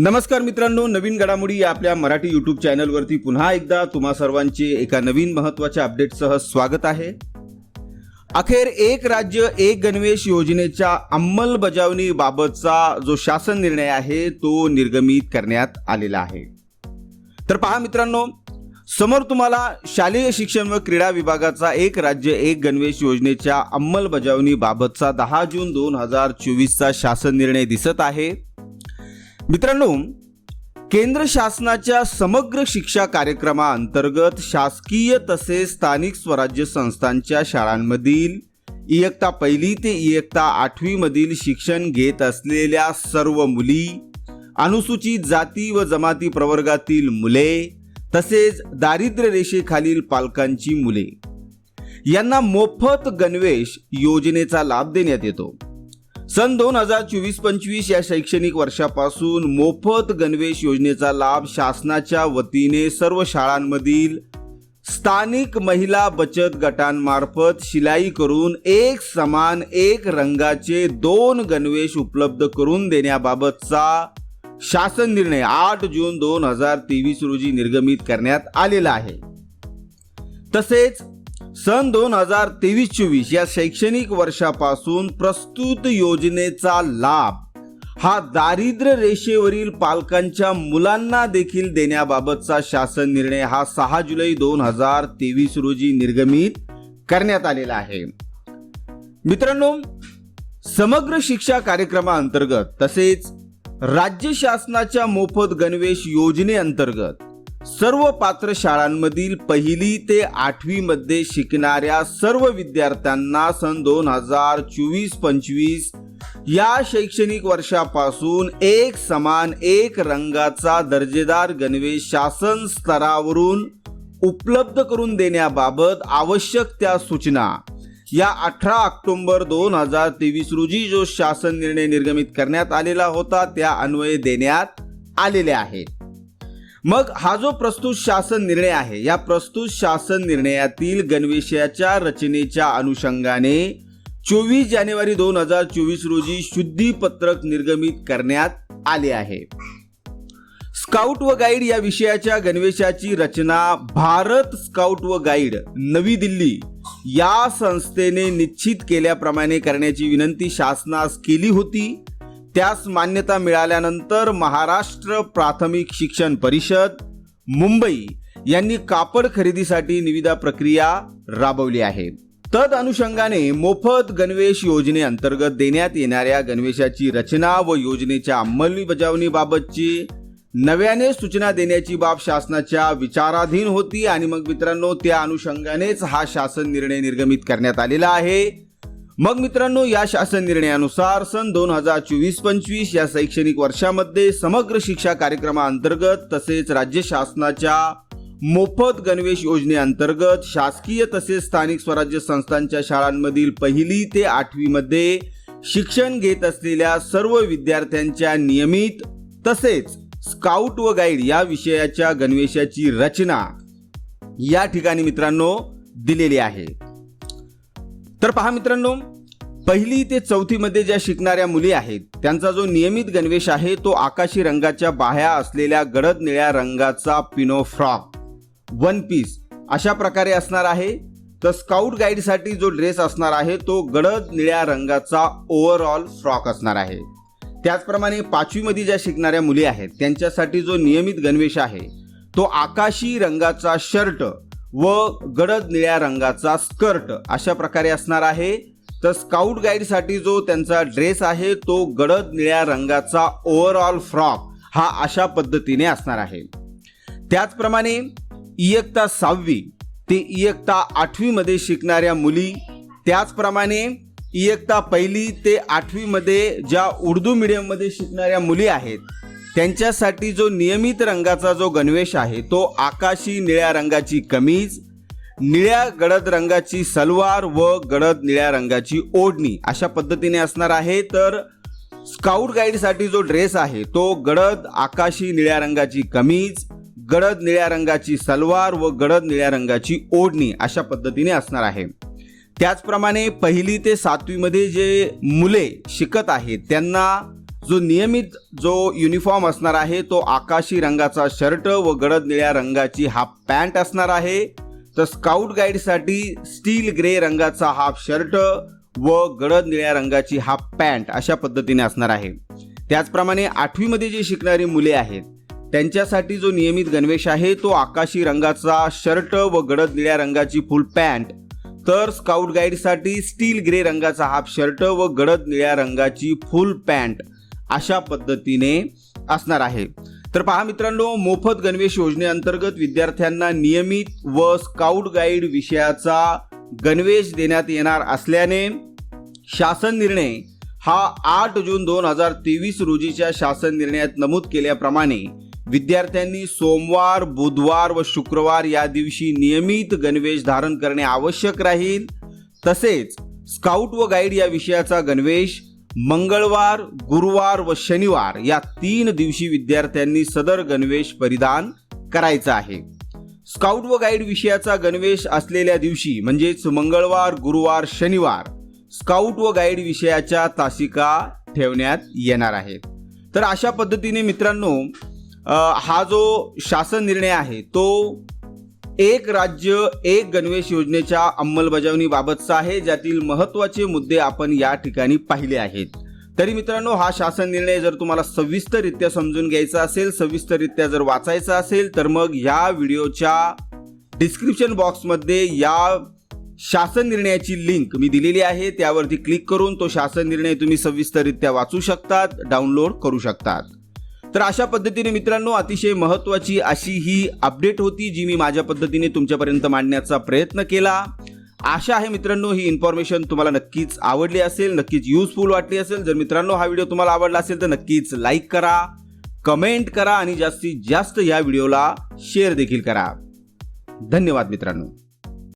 नमस्कार मित्रांनो नवीन घडामोडी या आपल्या मराठी यूट्यूब चॅनलवरती पुन्हा एकदा तुम्हा सर्वांचे एका नवीन महत्त्वाच्या अपडेटसह स्वागत आहे. अखेर एक राज्य एक गणवेश योजनेच्या अंमलबजावणीबाबतचा जो शासन निर्णय आहे तो निर्गमित करण्यात आलेला आहे. तर पहा मित्रांनो समोर तुम्हाला शालेय शिक्षण व क्रीडा विभागाचा एक राज्य एक गणवेश योजनेच्या अंमलबजावणीबाबतचा दहा जून दोन हजार चोवीसचा शासन निर्णय दिसत आहे. मित्रांनो केंद्र शासनाच्या समग्र शिक्षा कार्यक्रमाअंतर्गत शासकीय तसेच स्थानिक स्वराज्य संस्थांच्या शाळांमधील इयत्ता पहिली ते इयत्ता आठवीमधील शिक्षण घेत असलेल्या सर्व मुली अनुसूचित जाती व जमाती प्रवर्गातील मुले तसेच दारिद्र्य रेषेखालील पालकांची मुले. यांना मोफत गणवेश योजनेचा लाभ देण्यात येतो. सन दोन हजार चोवीस पंचवीस या शैक्षणिक वर्षापासून मोफत गणवेश योजनेचा लाभ शासनाच्या वतीने सर्व शाळांमधील स्थानिक महिला बचत गटांमार्फत शिलाई करून एक समान एक रंगाचे दोन गणवेश उपलब्ध करून देण्याबाबतचा शासन निर्णय आठ जून दोन हजार तेवीस रोजी निर्गमित करण्यात आलेला आहे. तसेच सन दोन हजार तेवीस चोवीस या शैक्षणिक वर्षापासून प्रस्तुत योजनेचा लाभ हा दारिद्र्य रेषेवरील पालकांच्या मुलांना देखील देण्याबाबतचा शासन निर्णय हा सहा जुलै दोन हजार तेवीस रोजी निर्गमित करण्यात आलेला आहे. मित्रांनो समग्र शिक्षा कार्यक्रमाअंतर्गत तसेच राज्य शासनाच्या मोफत गणवेश योजनेअंतर्गत सर्व पात्र शाळांमधील पहिली ते आठवी मध्ये शिकणाऱ्या सर्व विद्यार्थ्यांना सन दोन हजार चोवीस पंचवीस या शैक्षणिक वर्षापासून एक समान एक रंगाचा दर्जेदार गणवेश शासन स्तरावरून उपलब्ध करून देण्याबाबत आवश्यक त्या सूचना. या अठरा ऑक्टोबर दोन हजार तेवीस रोजी जो शासन निर्णय निर्गमित करण्यात आलेला होता त्या अन्वये देण्यात आलेल्या आहेत. मग हा जो प्रस्तुत शासन निर्णय आहे या प्रस्तुत शासन निर्णयातील गणवेशाच्या रचनेच्या अनुषंगाने चोवीस जानेवारी दोन हजार चोवीस रोजी शुद्धीपत्रक निर्गमित करण्यात आले आहे. स्काउट व गाईड या विषयाच्या गणवेशाची रचना भारत स्काउट व गाईड नवी दिल्ली या संस्थेने निश्चित केल्याप्रमाणे करण्याची विनंती शासनास केली होती. त्यास मान्यता मिळाल्यानंतर महाराष्ट्र प्राथमिक शिक्षण परिषद मुंबई यांनी कापड खरेदीसाठी निविदा प्रक्रिया राबवली आहे. तद अनुषंगाने मोफत गणवेश योजनेअंतर्गत देण्यात येणाऱ्या गणवेशाची रचना व योजनेच्या अंमलबजावणीबाबतची नव्याने सूचना देण्याची बाब शासनाच्या विचाराधीन होती आणि मग मित्रांनो त्या अनुषंगानेच हा शासन निर्णय निर्गमित करण्यात आलेला आहे. मग मित्रांनो या शासन निर्णयानुसार सन दोन हजार चोवीस पंचवीस या शैक्षणिक वर्षामध्ये समग्र शिक्षा कार्यक्रमाअंतर्गत तसेच राज्य शासनाच्या मोफत गणवेश योजनेअंतर्गत शासकीय तसेच स्थानिक स्वराज्य संस्थांच्या शाळांमधील पहिली ते आठवीमध्ये शिक्षण घेत असलेल्या सर्व विद्यार्थ्यांच्या नियमित तसेच स्काउट व गाईड या विषयाच्या गणवेशाची रचना या ठिकाणी मित्रांनो दिलेली आहे. तर पहा मित्रांनो पहिली ते चौथी मध्ये ज्या शिकणाऱ्या मुली आहेत त्यांचा जो नियमित गणवेश आहे तो आकाशी रंगाच्या बाह्या असलेल्या गडद निळ्या रंगाचा पिनो फ्रॉक वन पीस अशा प्रकारे असणार आहे. तर स्काउट गाईडसाठी जो ड्रेस असणार आहे तो गडद निळ्या रंगाचा ओव्हरऑल फ्रॉक असणार आहे. त्याचप्रमाणे पाचवीमध्ये ज्या शिकणाऱ्या मुली आहेत त्यांच्यासाठी जो नियमित गणवेश आहे तो आकाशी रंगाचा शर्ट व गडद निळ्या रंगाचा स्कर्ट अशा प्रकारे असणार आहे. तर स्काउट गाईडसाठी जो त्यांचा ड्रेस आहे तो गडद निळ्या रंगाचा ओव्हरऑल फ्रॉक हा अशा पद्धतीने असणार आहे. त्याचप्रमाणे इयत्ता सहावी ते इयत्ता आठवीमध्ये शिकणाऱ्या मुली त्याचप्रमाणे इयत्ता पहिली ते आठवीमध्ये ज्या उर्दू मीडियममध्ये शिकणाऱ्या मुली आहेत त्यांच्यासाठी जो नियमित रंगाचा जो गणवेश आहे तो आकाशी निळ्या रंगाची कमीज निळ्या गडद रंगाची सलवार व गडद निळ्या रंगाची ओढणी अशा पद्धतीने असणार आहे. तर स्काउट गाईडसाठी जो ड्रेस आहे तो गडद आकाशी निळ्या रंगाची कमीज गडद निळ्या रंगाची सलवार व गडद निळ्या रंगाची ओढणी अशा पद्धतीने असणार आहे. त्याचप्रमाणे पहिली ते सातवीमध्ये जे मुले शिकत आहेत त्यांना जो नियमित जो युनिफॉर्म असणार आहे तो आकाशी रंगाचा शर्ट व गडद निळ्या रंगाची हाफ पॅन्ट असणार आहे. तर स्काउट गाईडसाठी स्टील ग्रे रंगाचा हाफ शर्ट व गडद निळ्या रंगाची हाफ पॅन्ट अशा पद्धतीने असणार आहे. त्याचप्रमाणे आठवीमध्ये जी शिकणारी मुले आहेत त्यांच्यासाठी जो नियमित गणवेश आहे तो आकाशी रंगाचा शर्ट व गडद निळ्या रंगाची फुल पॅन्ट तर स्काउट गाईडसाठी स्टील ग्रे रंगाचा हाफ शर्ट व गडद निळ्या रंगाची फुल पॅन्ट अशा पद्धतीने असणार आहे. तर पहा मित्रांनो मोफत गणवेश योजनेअंतर्गत विद्यार्थ्यांना नियमित व स्काउट गाईड विषयाचा गणवेश देण्यात येणार असल्याने शासन निर्णय हा आठ जून दोन हजार तेवीस रोजीच्या शासन निर्णयात नमूद केल्याप्रमाणे विद्यार्थ्यांनी सोमवार बुधवार व शुक्रवार या दिवशी नियमित गणवेश धारण करणे आवश्यक राहील. तसेच स्काउट व गाईड या विषयाचा गणवेश मंगळवार गुरुवार व शनिवार या तीन दिवशी विद्यार्थ्यांनी सदर गणवेश परिधान करायचा आहे. स्काउट व गाईड विषयाचा गणवेश असलेल्या दिवशी म्हणजेच मंगळवार गुरुवार शनिवार स्काउट व गाईड विषयाच्या तासिका ठेवण्यात येणार आहेत तर अशा पद्धतीने मित्रांनो हा जो शासन निर्णय आहे तो एक राज्य एक गणवेश योजनेच्या अंमलबजावणीबाबतचा आहे ज्यातील महत्त्वाचे मुद्दे आपण या ठिकाणी पाहिले आहेत. तरी मित्रांनो हा शासन निर्णय जर तुम्हाला सविस्तररित्या समजून घ्यायचा असेल सविस्तररित्या जर वाचायचा असेल तर मग या व्हिडिओच्या डिस्क्रिप्शन बॉक्समध्ये या शासन निर्णयाची लिंक मी दिलेली आहे त्यावरती क्लिक करून तो शासन निर्णय तुम्ही सविस्तररित्या वाचू शकतात डाउनलोड करू शकतात. तर अशा पद्धतीने मित्रांनो अतिशय महत्त्वाची अशी ही अपडेट होती जी मी माझ्या पद्धतीने तुमच्यापर्यंत मांडण्याचा प्रयत्न केला. आशा आहे मित्रांनो ही इन्फॉर्मेशन तुम्हाला नक्कीच आवडली असेल नक्कीच युजफुल वाटली असेल. जर मित्रांनो हा व्हिडिओ तुम्हाला आवडला असेल तर नक्कीच लाईक करा कमेंट करा आणि जास्तीत जास्त या व्हिडिओला शेअर देखील करा. धन्यवाद मित्रांनो.